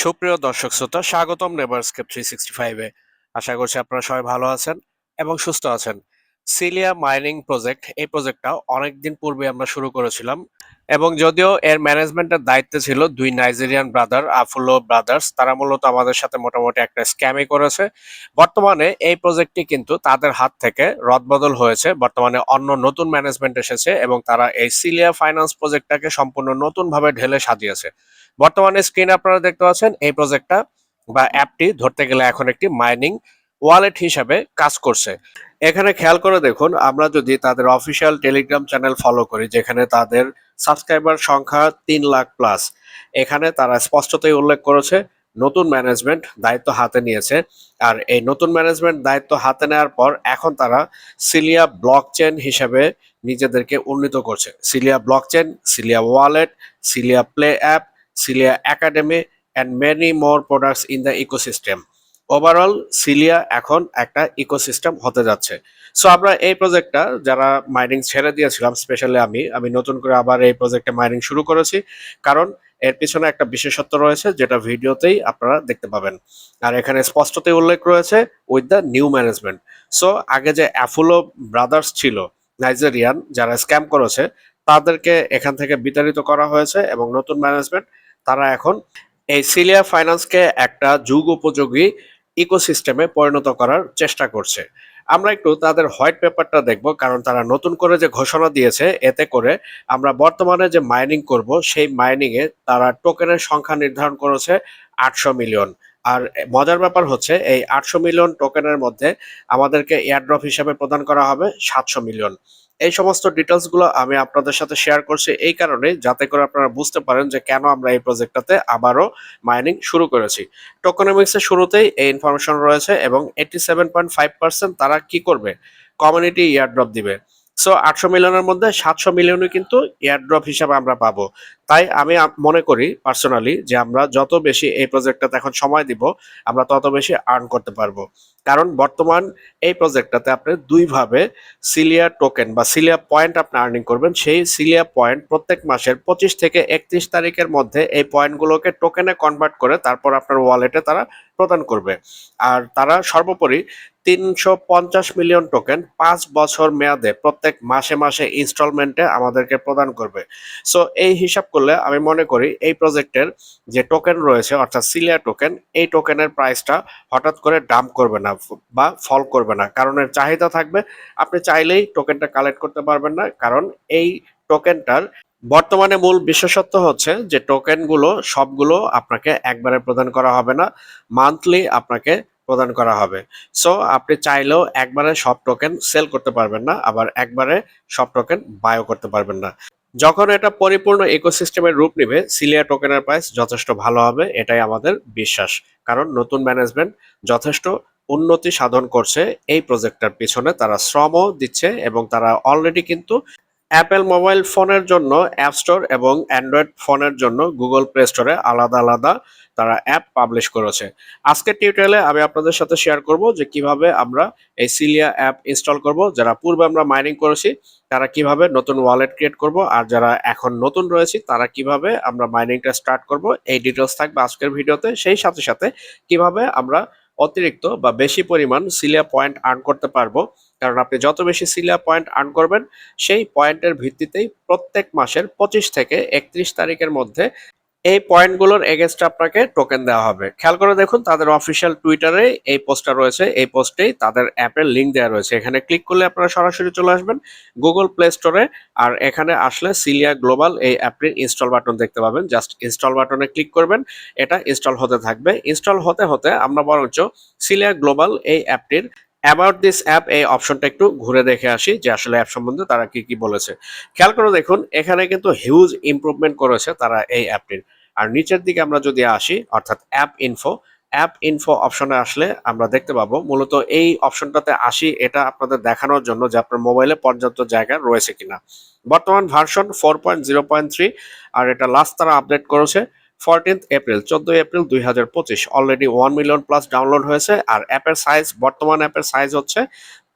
সুপ্রিয় দর্শক শ্রোতা, স্বাগতম নেভারস্কেপ থ্রি সিক্সটি ফাইভে আশা করছি আপনারা সবাই ভালো আছেন এবং সুস্থ আছেন। সিলিয়া মাইনিং প্রজেক্ট এই প্রজেক্টটা অনেকদিন পূর্বে আমরা শুরু করেছিলাম এবং যদিও এর ম্যানেজমেন্টের দায়িত্বে ছিল দুই নাইজেরিয়ান ব্রাদার আফুলো ব্রাদার্স তারা মূলত আমাদের সাথে মোটামুটি একটা স্ক্যামই করেছে। বর্তমানে এই প্রজেক্টটি কিন্তু তাদের হাত থেকে রদবদল হয়েছে। বর্তমানে অন্য নতুন ম্যানেজমেন্ট এসেছে এবং তারা এই সিলিয়া ফাইন্যান্স প্রজেক্টটাকে সম্পূর্ণ নতুনভাবে ঢেলে সাজিয়েছে। বর্তমানে স্ক্রিন আপনারা দেখতে পাচ্ছেন এই প্রজেক্টটা বা অ্যাপটি ধরতে গেলে এখন একটি মাইনিং ওয়ালেট হিসাবে কাজ করছে। এখানে খেয়াল করে দেখুন, আমরা যদি তাদের অফিসিয়াল টেলিগ্রাম চ্যানেল ফলো করি, যেখানে তাদের সাবস্ক্রাইবার সংখ্যা তিন লাখ প্লাস এখানে তারা স্পষ্টতই উল্লেখ করেছে, নতুন ম্যানেজমেন্ট দায়িত্ব হাতে নিয়েছে। আর এই নতুন ম্যানেজমেন্ট দায়িত্ব হাতে নেওয়ার পর এখন তারা সিলিয়া ব্লক চেন হিসেবে নিজেদেরকে উন্নীত করছে। Celia blockchain Celia wallet Celia play app Celia academy and many more products in the ecosystem overall Celia এখন একটা ইকোসিস্টেম হতে যাচ্ছে। সো আমরা এই প্রজেক্টটা যারা মাইনিং ছেড়ে দিয়েছিলাম স্পেশালি আমি আমি নতুন করে আবার এই প্রজেক্টে মাইনিং শুরু করেছি। কারণ এর পিছনে একটা বিশেষত্ব রয়েছে, যেটা ভিডিওতেই আপনারা দেখতে পাবেন। আর এখানে স্পষ্টতই উল্লেখ রয়েছে with the new management so আগে যে অ্যাফুলো ব্রাদার্স ছিল নাইজেরিয়ান যারা স্ক্যাম করেছে, তাদেরকে এখান থেকে বিতাড়িত করা হয়েছে এবং নতুন ম্যানেজমেন্ট তারা এখন এই সিলিয়া ফাইন্যান্সকে একটা যুগ উপযোগী ইকোসিস্টেমে পরিণত করার চেষ্টা করছে। আমরা একটু তাদের হোয়াইট পেপারটা দেখব, কারণ তারা নতুন করে যে ঘোষণা দিয়েছে, এতে করে আমরা বর্তমানে যে মাইনিং করব, সেই মাইনিং এ তারা টোকেনের সংখ্যা নির্ধারণ করেছে আটশো মিলিয়ন। আর মজার ব্যাপার হচ্ছে, এই আটশো মিলিয়ন টোকেনের মধ্যে আমাদেরকে এয়ারড্রপ হিসাবে প্রদান করা হবে সাতশো মিলিয়ন। এই সমস্ত ডিটেলসগুলো আমি আপনাদের সাথে শেয়ার করছি। এই কারণে যাতে করে আপনারা বুঝতে পারেন যে কেন আমরা এই প্রজেক্টটাতে আবারও মাইনিং শুরু করেছি। টোকোনমিক্সের শুরুতেই এই ইনফরমেশন রয়েছে এবং eighty seven point five percent তারা কি করবে? কমিউনিটি ইয়ারড্রপ দিবে। সো আটশো মিলিয়নের মধ্যে সাতশো মিলিয়নই কিন্তু এয়ারড্রপ হিসাবে আমরা পাবো। তাই আমি মনে করি পার্সোনালি যে আমরা যত বেশি এই প্রজেক্টটাতে এখন সময় দিব, আমরা তত বেশি আর্ন করতে পারব। কারণ বর্তমান এই প্রজেক্টটাতে আপনি দুইভাবে সিলিয়া টোকেন বা সিলিয়া পয়েন্ট আপনি আর্নিং করবেন, সেই সিলিয়া পয়েন্ট প্রত্যেক মাসের পঁচিশ থেকে একত্রিশ তারিখের মধ্যে এই পয়েন্টগুলোকে টোকেনে কনভার্ট করে তারপর আপনার ওয়ালেটে তারা প্রদান করবে। আর তারা সর্বোপরি তিনশো পঞ্চাশ মিলিয়ন টোকেন পাঁচ বছর মেয়াদে প্রত্যেক মাসে মাসে ইনস্টলমেন্টে আমাদেরকে প্রদান করবে। সো এই হিসাব করলে আমি মনে করি এই প্রজেক্টের যে টোকেন রয়েছে, অর্থাৎ সিলিয়া টোকেন এই টোকেনের প্রাইসটা হঠাৎ করে ডাম্প করবে না বা ফল করবে না। কারণ এর চাহিদা থাকবে, আপনি চাইলেই টোকেনটা কালেক্ট করতে পারবেন না। কারণ এই টোকেনটার বর্তমানে মূল বিশেষত্ব হচ্ছে যে টোকেনগুলো সবগুলো আপনাকে একবারে প্রদান করা হবে না মান্থলি আপনাকে প্রদান করা হবে। সো আপনি চাইলেও একবারে সব টোকেন সেল করতে পারবেন না, আবার একবারে সব টোকেন বায়ও করতে পারবেন না। যখন এটা পরিপূর্ণ ইকোসিস্টেমের রূপ নেবে সিলিয়া টোকেনের প্রাইস যথেষ্ট ভালো হবে, এটাই আমাদের বিশ্বাস। কারণ নতুন ম্যানেজমেন্ট যথেষ্ট উন্নতি সাধন করছে এই প্রজেক্টটার পিছনে। তারা শ্রমও দিচ্ছে এবং তারা অলরেডি কিন্তু অ্যাপেল মোবাইল ফোনের জন্য অ্যাপ স্টোর এবং অ্যান্ড্রয়েড ফোনের জন্য গুগল প্লে স্টোরে আলাদা আলাদা তারা অ্যাপ পাবলিশ করেছে। আজকের টিউটোরিয়ালে আমি আপনাদের সাথে শেয়ার করব যে কীভাবে আমরা এই সিলিয়া অ্যাপ ইনস্টল করব। যারা পূর্বে আমরা মাইনিং করেছি, তারা কীভাবে নতুন ওয়ালেট ক্রিয়েট করব আর যারা এখন নতুন রয়েছে, তারা কীভাবে আমরা মাইনিংটা স্টার্ট করব। এই ডিটেলস থাকবে আজকের ভিডিওতে। সেই সাথে সাথে কীভাবে আমরা অতিরিক্ত বা বেশি পরিমাণ সিলিয়া পয়েন্ট আর্ন করতে পারব কারণ আপনি যত বেশি সিলিয়া পয়েন্ট আর্ন করবেন, সেই পয়েন্টের ভিত্তিতেই প্রত্যেক মাসের পঁচিশ থেকে একত্রিশ তারিখের মধ্যে এই পয়েন্টগুলোর এগেনস্ট আপনাকে টোকেন দেওয়া হবে। খেয়াল করে দেখুন, তাদের অফিসিয়াল টুইটারে এই পোস্টটা রয়েছে। এই পোস্টেই তাদের অ্যাপের লিঙ্ক দেওয়া রয়েছে। এখানে ক্লিক করলে আপনারা সরাসরি চলে আসবেন গুগল প্লে স্টোরে আর এখানে আসলে সিলিয়া গ্লোবাল এই অ্যাপটির ইনস্টল বাটন দেখতে পাবেন। জাস্ট ইনস্টল বাটনে ক্লিক করবেন। এটা ইনস্টল হতে থাকবে। ইনস্টল হতে হতে আমরা বরঞ্চ সিলিয়া গ্লোবাল এই অ্যাপটির অ্যাবাউট দিস অ্যাপ এই অপশনটা একটু ঘুরে দেখে আসি যে আসলে অ্যাপ সম্বন্ধে তারা কি কি বলেছে। খেয়াল করে দেখুন, এখানে কিন্তু হিউজ ইমপ্রুভমেন্ট করেছে তারা এই অ্যাপটির আর নিচের দিকে আমরা যদি আসি, অর্থাৎ অ্যাপ ইনফো অ্যাপ ইনফো অপশনে আসলে আমরা দেখতে পাবো, মূলত এই অপশনটাতে আসি এটা আপনাদের দেখানোর জন্য যে আপনার মোবাইলে পর্যাপ্ত জায়গা রয়েছে কিনা। বর্তমান version four point zero point three আর এটা লাস্ট তারা আপডেট করেছে। ফোরটিন্থ এপ্রিল চোদ্দই এপ্রিল দুই হাজার পঁচিশ already one million plus download হয়েছে আর অ্যাপের সাইজ বর্তমান অ্যাপের সাইজ হচ্ছে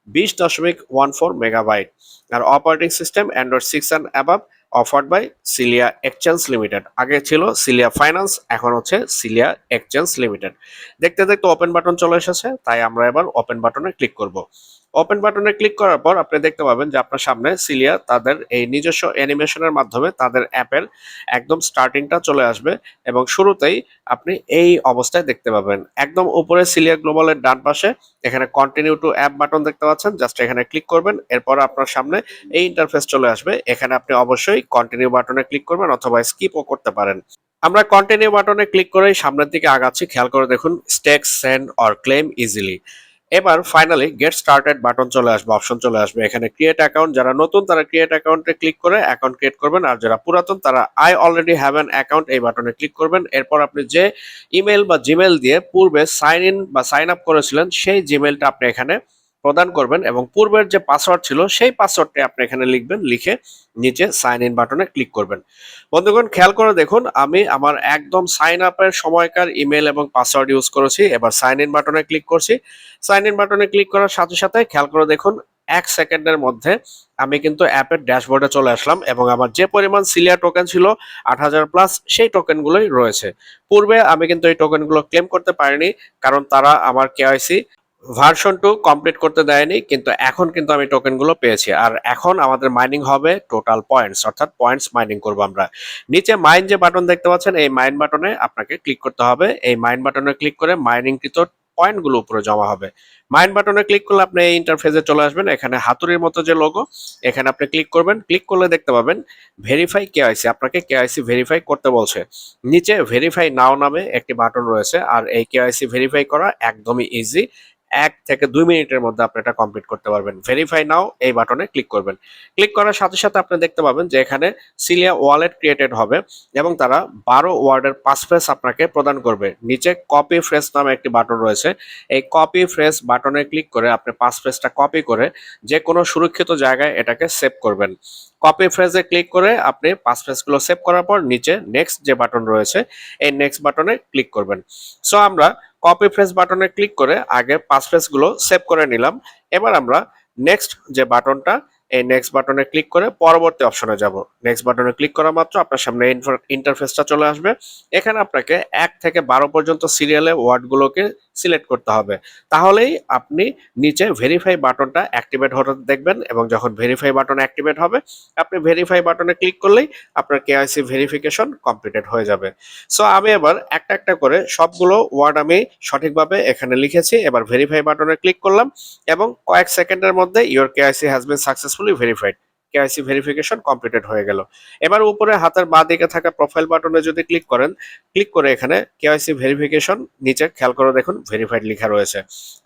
বিশ দশমিক one four megabyte R operating system Android six and above offered by Celia exchange limited আগে ছিল সিলিয়া ফাইন্যান্স এখন হচ্ছে সিলিয়া এক্সচেঞ্জ লিমিটেড দেখতে দেখতে ওপেন বাটন চলে এসেছে, তাই আমরা এবার ওপেন বাটনে ক্লিক করব। ওপেন বাটনে ক্লিক করার পর আপনি দেখতে পাবেন যে আপনার সামনে সিলিয়া তাদের এই নিজস্ব অ্যানিমেশনের মাধ্যমে তাদের অ্যাপের একদম স্টার্টিংটা চলে আসবে এবং শুরুতেই আপনি এই অবস্থায় দেখতে পাবেন। একদম উপরে সিলিয়া গ্লোবালের ডান পাশে এখানে কন্টিনিউ টু অ্যাপ বাটন দেখতে পাচ্ছেন। জাস্ট এখানে ক্লিক করবেন, এরপর আপনার সামনে এই ইন্টারফেস চলে আসবে। এখানে আপনি অবশ্যই কন্টিনিউ বাটনে ক্লিক করবেন অথবা স্কিপও করতে পারেন। আমরা কন্টিনিউ বাটনে ক্লিক করেই সামনের দিকে আগাচ্ছি। খেয়াল করে দেখুন stake send or claim easily এবার ফাইনালি গেট স্টার্টেড বাটন চলে আসবে অপশন চলে আসবে। এখানে ক্রিয়েট অ্যাকাউন্ট যারা নতুন তারা ক্রিয়েট অ্যাকাউন্টে ক্লিক করে অ্যাকাউন্ট ক্রিয়েট করবেন, আর যারা পুরাতন তারা I already have an account এই বাটনে ক্লিক করবেন। এরপর আপনি যে ইমেল বা জিমেল দিয়ে পূর্বে সাইন ইন বা সাইন আপ করেছিলেন, সেই জিমেলটা আপনি এখানে প্রদান করবেন এবং পূর্বের যে পাসওয়ার্ড ছিল, সেই পাসওয়ার্ডটি আপনি এখানে লিখবেন, লিখে নিচে সাইন ইন বাটনে ক্লিক করবেন। বন্ধুগণ, খেয়াল করে দেখুন, আমি আমার একদম সাইন আপের সময়কার ইমেল এবং পাসওয়ার্ড ইউজ করেছি, এবার সাইন ইন বাটনে ক্লিক করছি। সাইন ইন বাটনে ক্লিক করার সাথে সাথে খেয়াল করে দেখুন, এক সেকেন্ডের মধ্যে আমি কিন্তু অ্যাপের ড্যাশবোর্ডে চলে আসলাম এবং আমার যে পরিমাণ সিলিয়া টোকেন ছিল, আট হাজার প্লাস সেই টোকেনগুলোই রয়েছে। পূর্বে আমি কিন্তু এই টোকেনগুলো ক্লেম করতে পারিনি, কারণ তারা আমার কেআইসি ভার্সন টু কমপ্লিট করতে দেয়নি, কিন্তু এখন কিন্তু আমি টোকেনগুলো পেয়েছি। আর এখন আমাদের মাইনিং হবে টোটাল পয়েন্টস অর্থাৎ পয়েন্টস মাইনিং করব আমরা। নিচে মাইন যে বাটন দেখতে পাচ্ছেন, এই মাইন বাটনে আপনাকে ক্লিক করতে হবে। এই মাইন বাটনে ক্লিক করে মাইনিংকৃত পয়েন্টগুলো উপরে জমা হবে। মাইন বাটনে ক্লিক করলে আপনি এই ইন্টারফেসে চলে আসবেন, এখানে হাতুড়ির মতো যে লোগো এখানে আপনি ক্লিক করবেন। ক্লিক করলে দেখতে পাবেন ভেরিফাই কেআইসি আপনাকে কেআইসি ভেরিফাই করতে বলছে। নিচে ভেরিফাই নাও নামে একটি বাটন রয়েছে, আর এই কেআইসি ভেরিফাই করা একদমই ইজি এক থেকে দুই মিনিটের মধ্যে আপনি এটা কমপ্লিট করতে পারবেন। ভেরিফাই নাও এই বাটনে ক্লিক করবেন। ক্লিক করার সাথে সাথে আপনি দেখতে পাবেন যে এখানে সিলিয়া ওয়ালেট ক্রিয়েটেড হবে এবং তারা বারো ওয়ার্ডের পাস ফ্রেস আপনাকে প্রদান করবে। নিচে কপি ফ্রেস নামে একটি বাটন রয়েছে। এই কপি ফ্রেস বাটনে ক্লিক করে আপনি পাস ফ্রেসটা কপি করে যে কোনো সুরক্ষিত জায়গায় এটাকে সেভ করবেন। কপি ফ্রেজে ক্লিক করে আপনি পাস ফ্রেসগুলো সেভ করার পর নিচে নেক্সট যে বাটন রয়েছে, এই নেক্সট বাটনে ক্লিক করবেন। সো আমরা কপি ফ্রেস বাটনে ক্লিক করে আগে পাস ফ্রেসগুলো সেভ করে নিলাম। এবার আমরা নেক্সট যে বাটনটা এই নেক্সট বাটনে ক্লিক করে পরবর্তী অপশনে যাব। নেক্সট বাটনে ক্লিক করা মাত্র আপনার সামনে ইন্টারফেসটা চলে আসবে। এখানে আপনাকে এক থেকে বারো পর্যন্ত সিরিয়ালে ওয়ার্ডগুলোকে সিলেক্ট করতে হবে। তাহলেই আপনি নিচে ভেরিফাই বাটনটা অ্যাক্টিভেট হতে দেখবেন এবং যখন ভেরিফাই বাটন অ্যাক্টিভেট হবে, আপনি ভেরিফাই বাটনে ক্লিক করলেই আপনার কেআইসি ভেরিফিকেশন কমপ্লিটেড হয়ে যাবে। সো আমি এবার একটা একটা করে সবগুলো ওয়ার্ড আমি সঠিকভাবে এখানে লিখেছি, এবার ভেরিফাই বাটনে ক্লিক করলাম এবং কয়েক সেকেন্ডের মধ্যে your KYC has been successfully verified KYC verification completed হয়ে গেল। এবার উপরে হাতের বাঁ দিকে থাকা প্রোফাইল বাটনে যদি ক্লিক করেন ক্লিক করে এখানে কেআইসি ভেরিফিকেশন নিচে খেয়াল করে দেখুন ভেরিফাইড লেখা রয়েছে।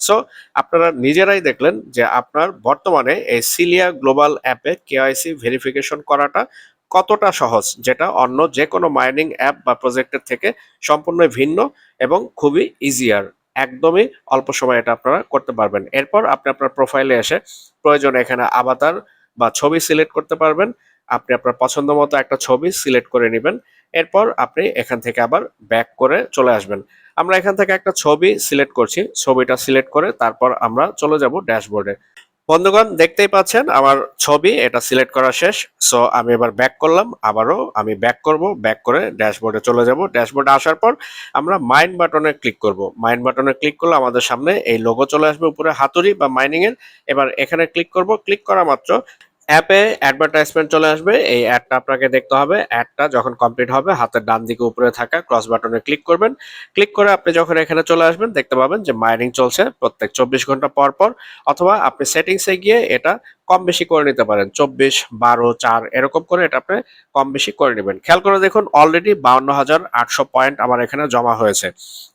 সো আপনারা নিজেরাই দেখলেন যে আপনার বর্তমানে এই সিলিয়া গ্লোবাল অ্যাপে কেআইসি ভেরিফিকেশন করাটা কতটা সহজ, যেটা অন্য যে কোনো মাইনিং অ্যাপ বা প্রজেক্টের থেকে সম্পূর্ণ ভিন্ন এবং খুবই ইজিয়ার একদমই অল্প সময় এটা আপনারা করতে পারবেন। এরপর আপনি আপনার প্রোফাইলে এসে প্রয়োজনে এখানে আবাতার বা ছবি সিলেক্ট করতে পারবেন। আপনি আপনার পছন্দ মতো একটা ছবি সিলেক্ট করে নেবেন। এরপর আপনি এখান থেকে আবার ব্যাক করে চলে আসবেন। আমরা এখান থেকে একটা ছবি সিলেক্ট করছি। ছবিটা সিলেক্ট করে তারপর আমরা চলে যাব ড্যাশবোর্ডে। বন্ধুগণ, দেখতেই পাচ্ছেন আমার ছবি, এটা সিলেক্ট করা শেষ। সো আমি এবার ব্যাক করলাম, আবারও আমি ব্যাক করব ব্যাক করে ড্যাশবোর্ডে চলে যাব। ড্যাশবোর্ডে আসার পর আমরা মাইন বাটনে ক্লিক করব। মাইন বাটনে ক্লিক করলে আমাদের সামনে এই লোগো চলে আসবে উপরে, হাতুড়ি বা মাইনিং এর। এবার এখানে ক্লিক করব। ক্লিক করা মাত্র অ্যাপে অ্যাডভার্টাইজমেন্ট চলে আসবে। এই অ্যাডটা আপনাকে দেখতে হবে। অ্যাডটা যখন কমপ্লিট হবে, হাতের ডান দিকে উপরে থাকা ক্রস বাটনে ক্লিক করবেন। ক্লিক করে আপনি যখন এখানে চলে আসবেন, দেখতে পাবেন যে মাইনিং চলছে প্রত্যেক চব্বিশ ঘণ্টা পর পর, অথবা আপনি সেটিংসে গিয়ে এটা কম বেশি করে নিতে পারেন। চব্বিশ, বারো, চার, এরকম করে এটা আপনি কম বেশি করে নেবেন। খেয়াল করে দেখুন অলরেডি বাউন্ন হাজার আটশো পয়েন্ট আমার এখানে জমা হয়েছে।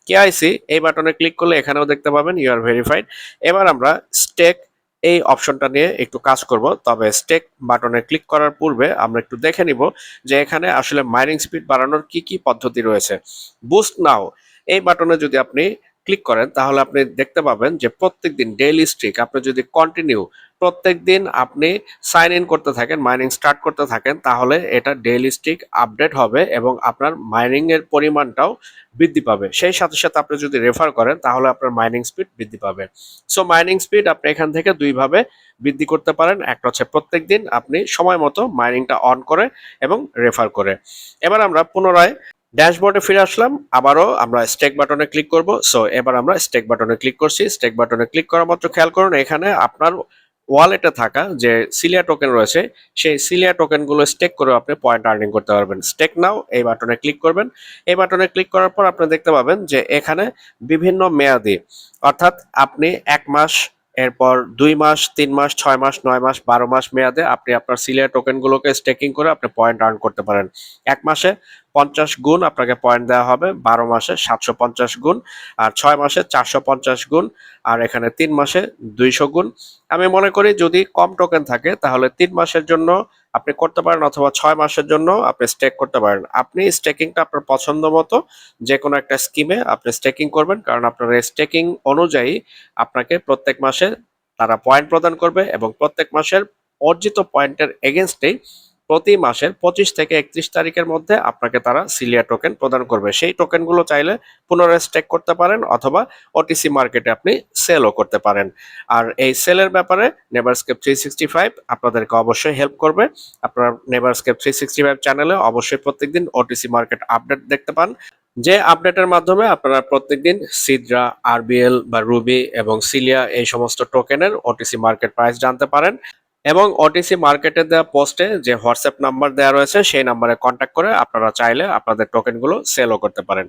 কেআইসি এই বাটনে ক্লিক করলে এখানেও দেখতে পাবেন ইউ আর ভেরিফাইড এবার আমরা স্টেক এই অপশনটা নিয়ে একটু কাজ করব। তবে স্টেক বাটনে ক্লিক করার পূর্বে আমরা একটু দেখে নিব যে এখানে আসলে মাইনিং স্পিড বাড়ানোর কি কি পদ্ধতি রয়েছে। বুস্ট নাও এই বাটনে যদি আপনি ক্লিক করেন, তাহলে আপনি দেখতে পাবেন যে প্রত্যেকদিন ডেইলি স্ট্রিক আপনি যদি কন্টিনিউ প্রত্যেক দিন আপনি সাইন ইন করতে থাকেন মাইনিং স্টার্ট করতে থাকেন, তাহলে এটা ডেইলি স্টিক আপডেট হবে এবং আপনার মাইনিং এর পরিমাণটাও বৃদ্ধি পাবে। সেই সাথে সাথে আপনি যদি রেফার করেন, তাহলে আপনার মাইনিং স্পিড বৃদ্ধি পাবে। সো মাইনিং স্পিড আপনি এখান থেকে দুইভাবে বৃদ্ধি করতে পারেন। একটা হচ্ছে প্রত্যেক দিন আপনি সময় মতো মাইনিংটা অন করে এবং রেফার করে। এবার আমরা পুনরায় ড্যাশবোর্ডে ফিরে আসলাম। আবারও আমরা স্টেক বাটনে ক্লিক করব। সো এবার আমরা স্টেক বাটনে ক্লিক করছি। স্টেক বাটনে ক্লিক করা মাত্র খেয়াল করুন, এখানে আপনার ওয়ালেটে থাকা যে সিলিয়া টোকেন রয়েছে, সেই সিলিয়া টোকেনগুলো স্টেক করে আপনি পয়েন্ট আর্নিং করতে পারবেন। স্টেক নাও এই বাটনে ক্লিক করবেন। এই বাটনে ক্লিক করার পর আপনি দেখতে পাবেন যে এখানে বিভিন্ন মেয়াদি, অর্থাৎ আপনি এক মাস, এরপর দুই মাস, তিন মাস, ছয় মাস, নয় মাস, বারো মাস মেয়াদে আপনি আপনার সিলিয়া টোকেনগুলোকে স্টেকিং করে আপনি পয়েন্ট আর্ন করতে পারেন। এক মাসে পঞ্চাশ গুণ আপনাকে পয়েন্ট দেওয়া হবে। বারো মাসে সাতশো পঞ্চাশ গুণ আর ছয় মাসে চারশো পঞ্চাশ গুণ আর এখানে তিন মাসে দুইশো গুণ। আমি মনে করি যদি কম টোকেন থাকে তাহলে তিন মাসের জন্য আপনি করতে পারেন অথবা ছয় মাসের জন্য আপনি স্টেক করতে পারেন। আপনি স্টেকিংটা আপনার পছন্দ মতো যে কোনো একটা স্কিমে আপনি স্টেকিং করবেন কারণ আপনার স্টেকিং অনুযায়ী আপনাকে প্রত্যেক মাসে তারা পয়েন্ট প্রদান করবে এবং প্রত্যেক মাসের অর্জিত পয়েন্টের এগেনস্টেই প্রতি মাসের পঁচিশ থেকে একত্রিশ তারিখের মধ্যে আপনাকে তারা সিলিয়া টোকেন প্রদান করবে। সেই টোকেনগুলো চাইলে পুনরায় স্টেক করতে পারেন অথবা ওটিসি মার্কেটে আপনি সেলও করতে পারেন। আর এই সেলের ব্যাপারে নেভারস্কেপ থ্রি সিক্সটি ফাইভ আপনাদেরকে অবশ্যই হেল্প করবে। আপনার নেভারস্কেপ থ্রি সিক্সটি ফাইভ চ্যানেলে অবশ্যই প্রত্যেকদিন ওটিসি মার্কেট আপডেট দেখতে পান। যে আপডেটের মাধ্যমে আপনারা প্রত্যেকদিন সিদ্রা আরবিএল বা রুবি এবং সিলিয়া এই সমস্ত টোকেনের ওটিসি মার্কেট প্রাইস জানতে পারেন। এবং ওটিসি মার্কেটে দেওয়া পোস্টে যে হোয়াটসঅ্যাপ নাম্বার দেওয়া রয়েছে, সেই নাম্বারে কন্ট্যাক্ট করে আপনারা চাইলে আপনাদের টোকেনগুলো সেলও করতে পারেন।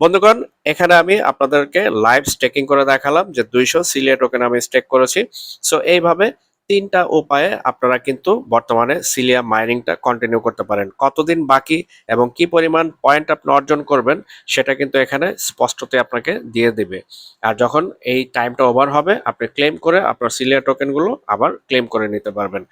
বন্ধুগণ, এখানে আমি আপনাদেরকে লাইভ স্টেকিং করে দেখালাম যে দুইশো সিলিয়া টোকেন আমি স্টেক করেছি। সো এইভাবে তিনটা উপায়ে আপনারা কিন্তু বর্তমানে সিলিয়া মাইনিংটা কন্টিনিউ করতে পারেন। কতদিন বাকি এবং কি পরিমাণ পয়েন্ট আপনি অর্জন করবেন, সেটা কিন্তু এখানে স্পষ্টতে আপনাকে দিয়ে দেবে। আর যখন এই টাইমটা ওভার হবে, আপনি ক্লেম করে আপনার সিলিয়া টোকেনগুলো আবার ক্লেম করে নিতে পারবেন।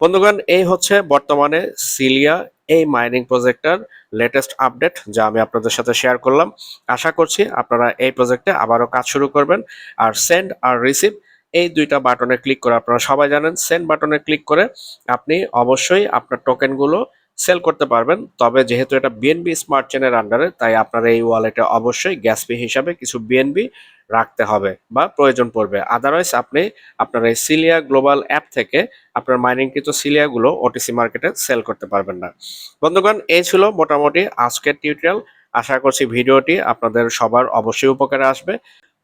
বন্ধুগণ, এই হচ্ছে বর্তমানে সিলিয়া এই মাইনিং প্রজেক্টটার লেটেস্ট আপডেট যা আমি আপনাদের সাথে শেয়ার করলাম। আশা করছি আপনারা এই প্রজেক্টে আবারও কাজ শুরু করবেন। আর সেন্ড আর রিসিভ এই দুইটা বাটনে ক্লিক করে আপনারা সবাই জানেন, সেন্ড বাটনে ক্লিক করে আপনি অবশ্যই আপনার টোকেনগুলো সেল করতে পারবেন। তবে যেহেতু এটা বিএনবি স্মার্ট চেনের আন্ডারে তাই আপনার এই ওয়ালেটে অবশ্যই গ্যাস পে হিসাবে কিছু বিএনবি রাখতে হবে বা প্রয়োজন পড়বে। আদারওয়াইজ আপনি আপনার এই সিলিয়া গ্লোবাল অ্যাপ থেকে আপনার মাইনিংকৃত সিলিয়াগুলো ওটিসি মার্কেটে সেল করতে পারবেন না। বন্ধুগণ, এই ছিল মোটামুটি আজকের টিউটোরিয়াল আশা করছি ভিডিওটি আপনাদের সবার অবশ্যই উপকারে আসবে।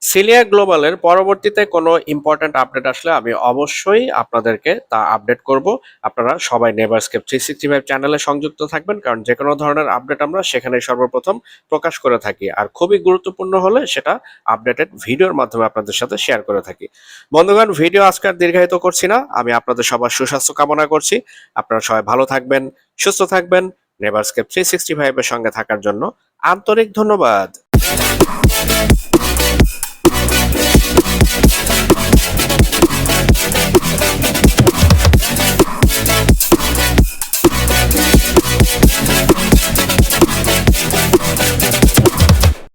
সিলিয়া গ্লোবালের পরবর্তীতে কোনো ইম্পর্ট্যান্ট আপডেট আসলে আমি অবশ্যই আপনাদেরকে তা আপডেট করব। আপনারা সবাই নেভারস্কেপ থ্রি সিক্সটি ফাইভ চ্যানেলে সংযুক্ত থাকবেন, কারণ যে কোনো ধরনের আপডেট আমরা সেখানে সর্বপ্রথম প্রকাশ করে থাকি। আর খুবই গুরুত্বপূর্ণ হলে সেটা আপডেটেড ভিডিওর মাধ্যমে আপনাদের সাথে শেয়ার করে থাকি। বন্ধুগণ ভিডিও আজকে আর দীর্ঘায়িত করছি না। আমি আপনাদের সবার সুস্বাস্থ্য কামনা করছি। আপনারা সবাই ভালো থাকবেন, সুস্থ থাকবেন। নেভারস্কেপ থ্রি সিক্সটি ফাইভের সঙ্গে থাকার জন্য আন্তরিক ধন্যবাদ।